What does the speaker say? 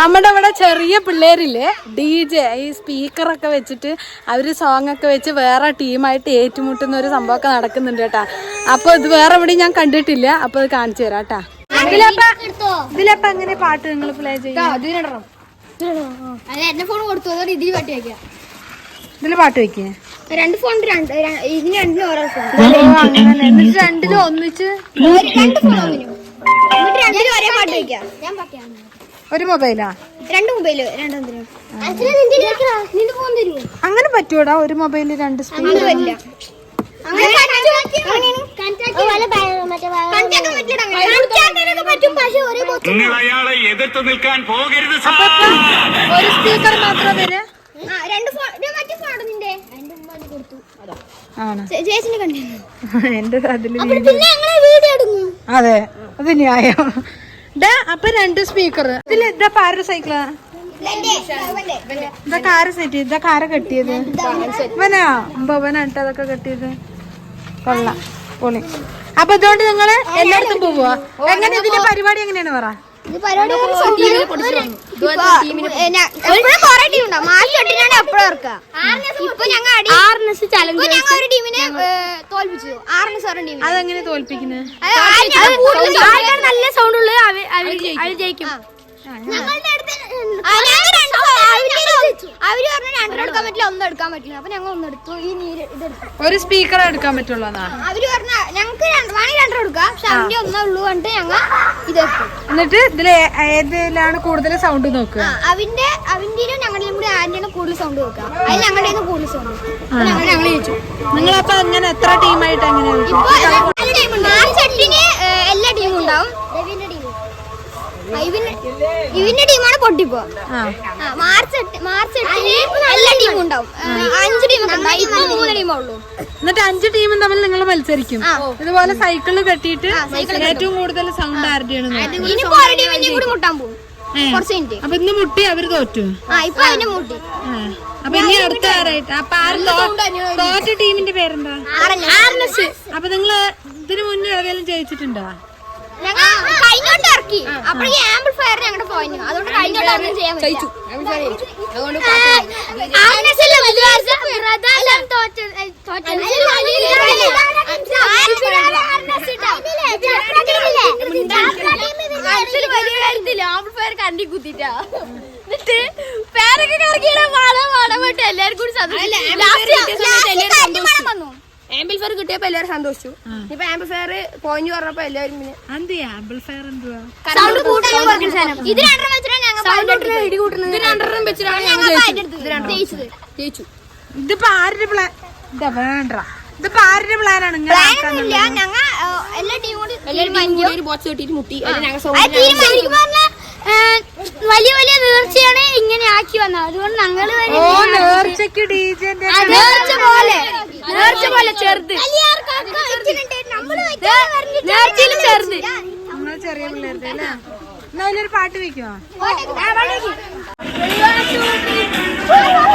നമ്മുടെ ഇവിടെ ചെറിയ പിള്ളേരില്ലേ ഡി ജെ ഈ സ്പീക്കറൊക്കെ വെച്ചിട്ട് അവർ സോങ് ഒക്കെ വെച്ച് വേറെ ടീമായിട്ട് ഏറ്റുമുട്ടുന്ന ഒരു സംഭവമൊക്കെ നടക്കുന്നുണ്ട് കേട്ടാ. അപ്പൊ ഇത് വേറെ എവിടെയും ഞാൻ കണ്ടിട്ടില്ല അപ്പൊ ഇത് കാണിച്ചു തരാം കേട്ടാ. ഇതിലപ്പ എങ്ങനെ പാട്ട് നിങ്ങൾ പ്ലേ ചെയ്യും? ഇതിൽ പാട്ട് ഇതിൽ പാട്ട് വെക്കേ. രണ്ട് ഫോൺ രണ്ട് ര- ഇതിന് രണ്ടിനും ഓരോ ഫോൺ അങ്ങനെ എന്നിട്ട് രണ്ടിലും ഒന്നിച്ച് രണ്ട് ഫോൺ ഒന്നിനും. എന്നിട്ട് രണ്ടിനും ഒരേ പാട്ട് വെക്കാം. ഞാൻ ഒരു മൊബൈലാ? രണ്ട് മൊബൈൽ അങ്ങനെ പറ്റൂടാ ഒരു മൊബൈലിൽ രണ്ട് സ്പീക്കർ അങ്ങനെ പറ്റില്ല അങ്ങനെ പറ്റും പക്ഷെ ഒരേ നിങ്ങൾ അയാളെ എതിർത്ത് നിൽക്കാൻ പോകരുത് ഒരു സ്പീക്കർ മാത്രം വരെ. ആ, രണ്ട് ഫോൺ മറ്റേ ഫോൺ നിന്റെ. എന്റെ അതിൽ അതെ അത് ന്യായം. അപ്പൊ രണ്ട് സ്പീക്കർ സൈക്കിളാ ആരെ സെറ്റ് കെട്ടിയത്. ഇവനാ? അതൊക്കെ കെട്ടിയത്. കൊള്ളാം. പൊളി. അപ്പൊ ഇതുകൊണ്ട് നിങ്ങൾ എല്ലായിടത്തും പോവുക. എങ്ങനെ ഇതിന്റെ പരിപാടി എങ്ങനെയാണ് പറ? അതെങ്ങനെ തോൽപ്പിക്കുന്നത് അവർ ജയിക്കും. ഞങ്ങളുടെ അടുത്ത് അവർ പറഞ്ഞു രണ്ടെണ്ണം എടുക്കാൻ പറ്റില്ല ഒന്നും എടുക്കാൻ പറ്റില്ല. അപ്പൊ ഞങ്ങൾ ഒന്ന് എടുത്തു. ഈ നീര് ഒരു സ്പീക്കർ എടുക്കാൻ പറ്റുള്ളൂ അവർ പറഞ്ഞ ഞങ്ങൾക്ക് വേണമെങ്കിൽ രണ്ടെണ്ണം എടുക്കാം. പക്ഷെ അവന്റെ ഒന്നേ ഉള്ളൂ കണ്ടിട്ട് ഞങ്ങൾ ഇതെടുത്തു. എന്നിട്ട് ഇതിൽ ഏതിലാണ് കൂടുതൽ സൗണ്ട് നോക്കുക? അവന്റെ അവന്റെ ഞങ്ങളുടെയും കൂടി ആന്റിയാണ് കൂടുതൽ സൗണ്ട് നോക്കുക. അതിൽ ഞങ്ങളുടെ കൂടുതൽ സൗണ്ട് ഞങ്ങൾ ഞങ്ങൾ ജയിച്ചു. നിങ്ങളപ്പോ അങ്ങനെ എത്ര ടീമായിട്ട് എങ്ങനെ ആ, മാർച്ച് എട്ട് മാർച്ച് എട്ടിന് എല്ലാ ടീമും ഉണ്ടാവും. അഞ്ച് ടീമൊക്കെ മൂന്ന് ടീമേ ഉള്ളൂ. എന്നിട്ട് അഞ്ച് ടീമും തമ്മിൽ നിങ്ങൾ മത്സരിക്കും. ഇതുപോലെ സൈക്കിൾ കെട്ടിയിട്ട് ഏറ്റവും കൂടുതൽ സൗണ്ട് ആരുടെയാണ് ഇനിയിപ്പോ ഒരു ടീമിന്റെ കൂടി മുട്ടാൻ പോകും കുറച്ച് മിനിറ്റ് അപ്പൊ ഇന്ന് മുട്ടി അവർ തോറ്റു. ആ ഇപ്പൊ അതിന്റെ മുട്ടി. അപ്പൊ ഇനി അടുത്ത ആരായിട്ട്? അപ്പൊ തോറ്റ ടീമിന്റെ പേരെന്താ? അപ്പൊ നിങ്ങൾ ഇതിനു മുന്നേ ഏതെങ്കിലും ജയിച്ചിട്ടുണ്ടോ? ഞങ്ങൾ കഴിഞ്ഞോട്ട് ഇറക്കി അപ്പോഴേ ആംപ്ലിഫയർ ഞങ്ങളുടെ പോയിന്റ് അതുകൊണ്ട് കഴിഞ്ഞോട്ട് ഒന്നും ചെയ്യാൻ കണ്ടി കുത്തിട്ടാ എന്നിട്ട് പേരൊക്കെ കറക്കിയുടെ വാടാ വാടാ പോയിട്ട് എല്ലാരും കൂടി വന്നു ആംബിൾഫയർ കിട്ടിയപ്പോ എല്ലാവരും സന്തോഷിച്ചു. ഇപ്പൊ ആംബിൾഫയർ പോയിന്റ് പറഞ്ഞപ്പോ എല്ലാവരും പിന്നെ ഇതിപ്പോ ആരുടെ പ്ലാൻ ഇതാ വേണ്ട. ഇതിപ്പോ ആരുടെ പ്ലാനാണ് വലിയ വലിയ നേർച്ചയാണ് ഇങ്ങനെ ആക്കി വന്നത്. അതുകൊണ്ട് ഞങ്ങൾ ഓ നേർച്ചയ്ക്ക് ഡീജന്റെ പോലെ. നേർച്ച പോലെ ചെറുത് നേർച്ചയിൽ ചെറുത് നിങ്ങൾ ചെറിയ പിള്ളേരുടെ അല്ലേ എന്നാ പാട്ട് വെക്കുമോ ആ